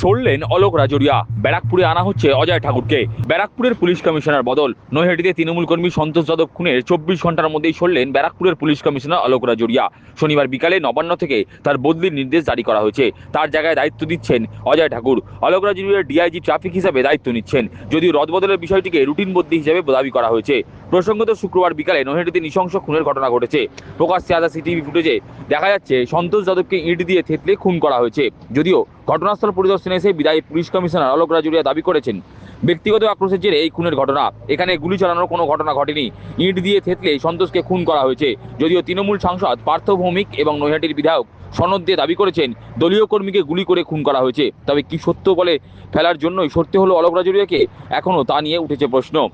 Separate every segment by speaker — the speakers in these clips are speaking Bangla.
Speaker 1: সরলেন অলোক রাজরিয়া। ব্যারাকপুরে আনা হচ্ছে অজয় ঠাকুরকে। ব্যারাকপুরের পুলিশ কমিশনার বদল। নৈহাটিতে তৃণমূল কর্মী সন্তোষ যাদব খুনের চব্বিশ ঘণ্টার মধ্যেই সরলেন ব্যারাকপুরের পুলিশ কমিশনার অলোক রাজরিয়া। শনিবার বিকালে নবান্ন থেকে তার বদলির নির্দেশ জারি করা হয়েছে। তার জায়গায় দায়িত্ব দিচ্ছেন অজয় ঠাকুর। অলোক রাজরিয়ার ডিআইজি ট্রাফিক হিসাবে দায়িত্ব নিচ্ছেন। যদিও রদবদলের বিষয়টিকে রুটিন বদলি হিসেবে দাবি করা হয়েছে। প্রসঙ্গত শুক্রবার বিকালে নৈহাটিতে নৃশংস খুনের ঘটনা ঘটেছে। প্রকাশ্যে আসা সিটিভি ফুটেজে দেখা যাচ্ছে, সন্তোষ যাদবকে ইট দিয়ে থেতলে খুন করা হয়েছে। যদিও ঘটনাস্থল পরিদর্শনে এসে বিদায়ী পুলিশ কমিশনার অলোক রাজুরিয়া দাবি করেছেন। ব্যক্তিগত আক্রোশের জেরে এই খুনের ঘটনা। এখানে গুলি চালানোর কোনো ঘটনা ঘটেনি। ইট দিয়ে থেতলে সন্তোষকে খুন করা হয়েছে। যদিও তৃণমূল সাংসদ পার্থ ভৌমিক এবং নৈহাটির বিধায়ক সনদ দিয়ে দাবি করেছেন, দলীয় কর্মীকে গুলি করে খুন করা হয়েছে। তবে কি সত্য বলে ফেলার জন্যই সত্যি হলো অলোক রাজুরিয়াকে? এখনও তা নিয়ে উঠেছে প্রশ্ন।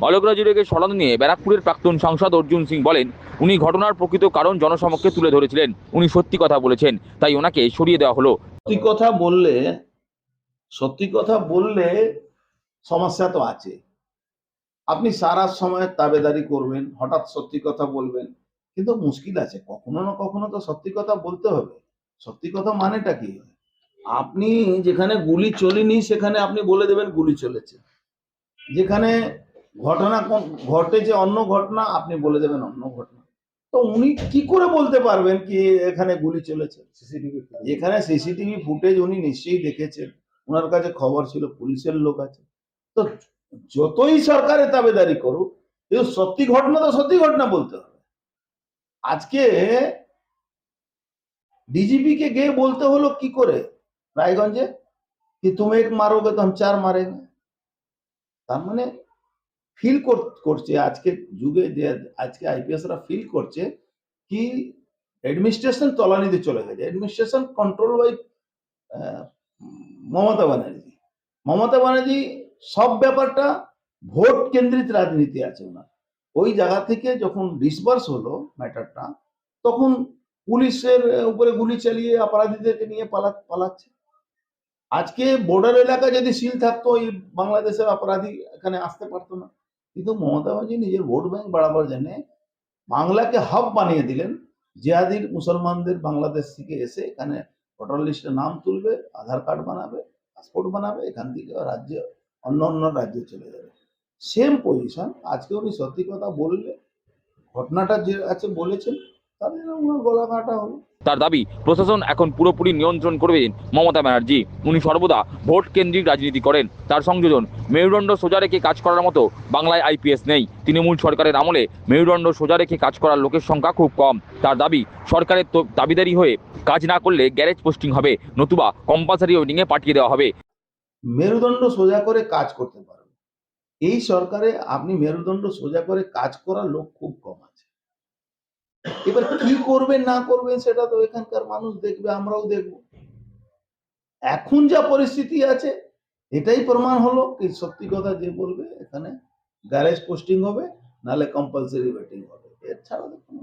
Speaker 1: অলোক রাজুরিয়াকে সরানো নিয়ে ব্যারাকপুরের প্রাক্তন সাংসদ অর্জুন সিং বলেন, উনি ঘটনার প্রকৃত কারণ জনসমক্ষে তুলে ধরেছিলেন। উনি সত্যি কথা বলেছেন, তাই ওনাকে সরিয়ে দেওয়া হলো।
Speaker 2: সত্যি কথা বললে সত্যি কথা বললে সমস্যা তো আছে। আপনি সারা সময় তাবেদারি করবেন হঠাৎ সত্যি কথা বলবেন কিন্তু মুশকিল আছে। কখনো না কখনো তো সত্যি কথা বলতে হবে। সত্যি কথা মানেটা কি? আপনি যেখানে গুলি চলেনি সেখানে আপনি বলে দেবেন গুলি চলেছে। যেখানে ঘটনা ঘটেছে অন্য ঘটনা আপনি বলে দেবেন অন্য ঘটনা। তো উনি কি করে বলতে পারবেন কি এখানে গুলি চলেছে? সিসিটিভি যেখানে সিসিটিভি ফুটেজ উনি নিশ্চয়ই দেখেছেন। ওনার কাছে খবর ছিল, পুলিশের লোক আছে। তো যতই সরকারে দাবেদারি করুক, কিন্তু সত্যি ঘটনা তো সত্যি ঘটনা বলতে হবে। আজকে ডিজিপি কে গিয়ে বলতে হলো কি করে রায়গঞ্জে? কি তুমি এক মারোগে তো हम চার মারেঙ্গে তার মানে ফিল করছে, আজকে যুগে যে আজকে আইপিএসরা ফিল করছে কি অ্যাডমিনিস্ট্রেশন তলানিতে চলে গেছে। Administration control by Mamata Banerjee. Mamata Banerjee সব ব্যাপারটা ভোট কেন্দ্রিত রাজনীতি আছে ওনার। ওই জায়গা থেকে যখন ডিসবার্স হলো ম্যাটারটা, তখন পুলিশের উপরে গুলি চালিয়ে অপরাধীদেরকে নিয়ে পালা, পালাচ্ছে। আজকে বর্ডার এলাকা যদি সিল থাকতো, এই বাংলাদেশের অপরাধী এখানে আসতে পারতো না। কিন্তু মমতা ব্যানার্জি নিজের ভোট ব্যাংক বাড়াবার জন্য বাংলাকে হাব বানিয়ে দিলেন, জিহাদির মুসলমানদের বাংলাদেশ থেকে এসে এখানে ভোটার লিস্টে নাম তুলবে, আধার কার্ড বানাবে, পাসপোর্ট বানাবে, এখান থেকে রাজ্যে, অন্য অন্য রাজ্যে চলে যাবে। সেম পজিশন আজকে উনি সত্যি কথা বললে, ঘটনাটা যে আছে বলেছেন তাদের গলা কাটা হলো
Speaker 1: তার দাবি প্রশাসন এখন পুরোপুরি নিয়ন্ত্রণ করবেন মমতা ব্যানার্জি। উনি সর্বদা ভোট কেন্দ্রিক রাজনীতি করেন। তার সংযোজন মেরুদণ্ড সোজা রেখে কাজ করার মতো বাংলায় আইপিএস নেই। তৃণমূল সরকারের আমলে মেরুদণ্ড সোজা রেখে কাজ করার লোকের সংখ্যা খুব কম। তার দাবি সরকারের দাবিদারি হয়ে কাজ না করলে গ্যারেজ পোস্টিং হবে নতুবা কম্পালসারি ওয়েডিংয়ে পাঠিয়ে দেওয়া হবে।
Speaker 2: মেরুদণ্ড সোজা করে কাজ করতে পারবে। এই সরকারে আপনি মেরুদণ্ড সোজা করে কাজ করার লোক খুব কম আছে। এবার কি করবেন না করবেন সেটা তো এখানকার মানুষ দেখবে, আমরাও দেখব এখন যা পরিস্থিতি আছে, এটাই প্রমাণ হলো কি সত্যি কথা যে বলবে, এখানে গ্যারেজ পোস্টিং হবে নালে কম্পালসারি ওয়েটিং হবে এছাড়া কোনো।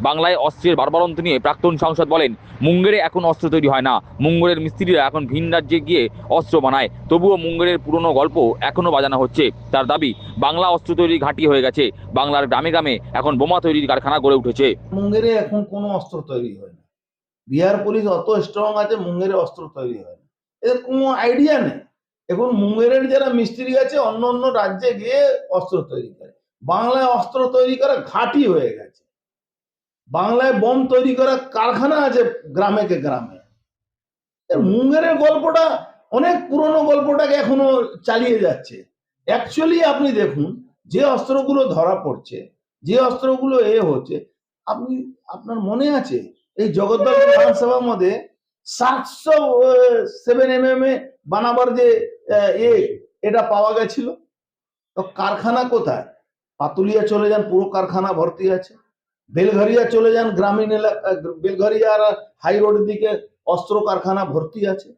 Speaker 1: বাংলায় অস্ত্রের বারবারন্ত নিয়ে প্রাক্তন সাংসদ বলেন, মুঙ্গেরে এখন অস্ত্র তৈরি হয় না। মুঙ্গেরের মিস্ত্রিরা এখন ভিন রাজ্যে গিয়ে অস্ত্র বানায়। তবুও মুঙ্গেরের পুরনো গল্প এখনও বাজানো হচ্ছে। তার দাবি, বাংলা অস্ত্র তৈরির ঘাঁটি হয়ে গেছে। বাংলার গ্রামে গ্রামে এখন বোমা তৈরির কারখানা গড়ে উঠেছে।
Speaker 2: মুঙ্গেরে এখন কোনো অস্ত্র তৈরি হয় না। বিহার পুলিশ অত স্ট্রং আছে, মুঙ্গেরে অস্ত্র তৈরি হয় না। এদের কোনো আইডিয়া নেই। এখন মুঙ্গেরের যারা মিস্ত্রি আছে, অন্য অন্য রাজ্যে গিয়ে অস্ত্র তৈরি করে। বাংলায় অস্ত্র তৈরি করা ঘাঁটি হয়ে গেছে। বাংলায় বোম তৈরি করা কারখানা আছে গ্রামে কে গ্রামে। মুঙ্গেরের গল্পটা, অনেক পুরনো গল্পটাকে এখনও চালিয়ে যাচ্ছে। অ্যাকচুয়ালি আপনি দেখুন, যে অস্ত্রগুলো ধরা পড়ছে, যে অস্ত্রগুলো এ হচ্ছে, আপনি, আপনার মনে আছে? এই জগদ্দল বিধানসভার মধ্যে সাতশো সেভেন এম এম এ বানাবার যে এ, এটা পাওয়া গেছিল? তো কারখানা কোথায়? পাতুলিয়া চলে যান, পুরো কারখানা ভর্তি আছে। বেলঘরিয়া চলে যান, গ্রামীণ এলাকা বেলঘরিয়া আর হাই রোডের দিকে অস্ত্র কারখানা ভর্তি আছে।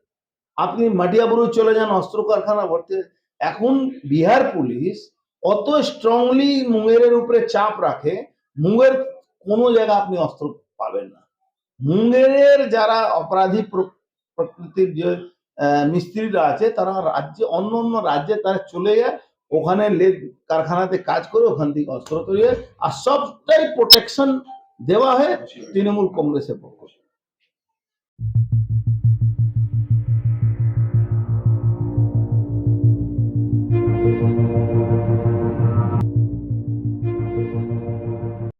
Speaker 2: আপনি মাটিয়াবুরু চলে যান, অস্ত্র কারখানা ভর্তি এখন বিহার পুলিশ অত স্ট্রংলি মুঙ্গেরের উপরে চাপ রাখে মুঙ্গের কোনো জায়গা আপনি অস্ত্র পাবেন না। মুঙ্গেরের যারা অপরাধী প্র- প্রকৃতির যে মিস্ত্রিরা আছে, তারা রাজ্যে, অন্য অন্য রাজ্যে তারা চলে যায় ওখানে লেদ কারখানাতে কাজ করে ওখান থেকে অস্ত্র তৈরি আর সবটাই প্রোটেকশন দেওয়া হয় তৃণমূল কংগ্রেসের পক্ষ।